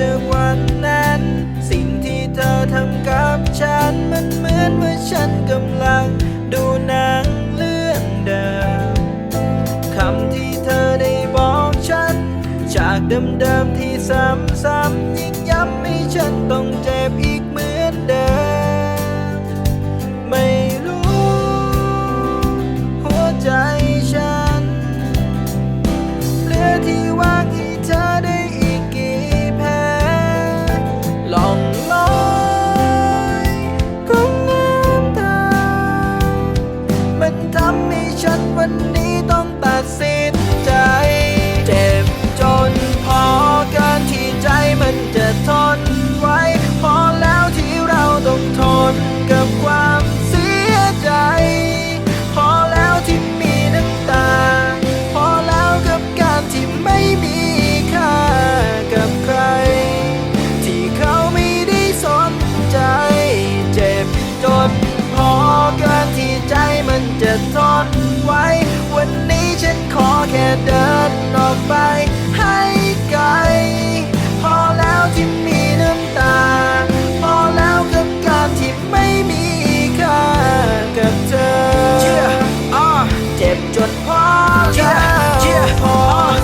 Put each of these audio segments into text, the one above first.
จากวันนั้น สิ่งที่เธอทำกับฉัน มันเหมือนว่าฉันกำลัง ดูหนังเรื่องเดิมคำที่เธอได้บอกฉัน จากเดิมๆที่ซ้ำๆยิ่งย้ำให้ฉันต้องเจอ ต้องตัดสินใจ เดินออกไปให้ไกล พอแล้วที่มีน้ำตา พอแล้วกับการที่ไม่มีค่ากับเธอ เจ็บจนพอแล้วพอ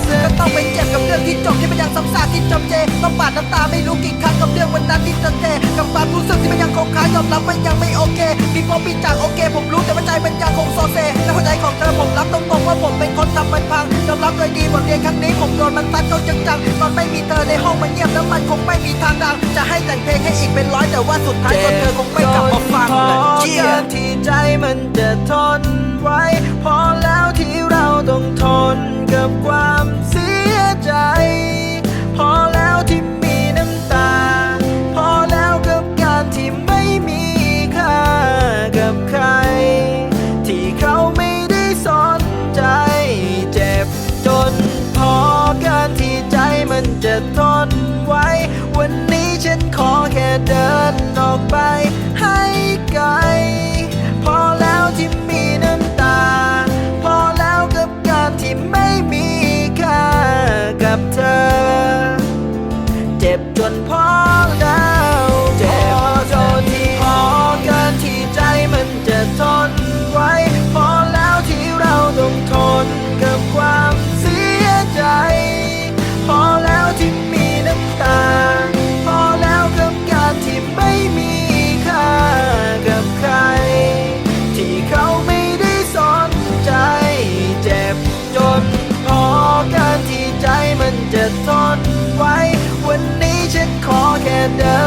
เสียก็ต้องไปเจ็บกับเรื่องที่จบที่มันยังซ้ำซากที่จำเจ ต้องปาดน้ำตาไม่รู้กี่ครั้งกับเรื่องวันนั้นที่เธอเจกับความรู้สึกที่มันยังคงค้างยอมรับว่ายังไม่โอเคมีพบมีจากโอเค ผมรู้แต่ว่าใจมันยังคงโซเซและหัวใจของเธอผมรับตรงๆว่าผมเป็นคนทำมันพังยอมรับโดยดีบทเรียนครั้งนี้ผมโดนมันตัดเขาจังๆตอนไม่มีเธอในห้องมันเงียบแล้วมันคงไม่มีทางดังจะให้แต่งเพลงให้อีกเป็นร้อยแต่ว่าสุดท้ายตัวเธอคงไม่กลับมาฟังเลยเจียมที่ใจมันจะทนไว้ พอแล้วที่เราต้องทนกับความ เจ็บจนพอ มัน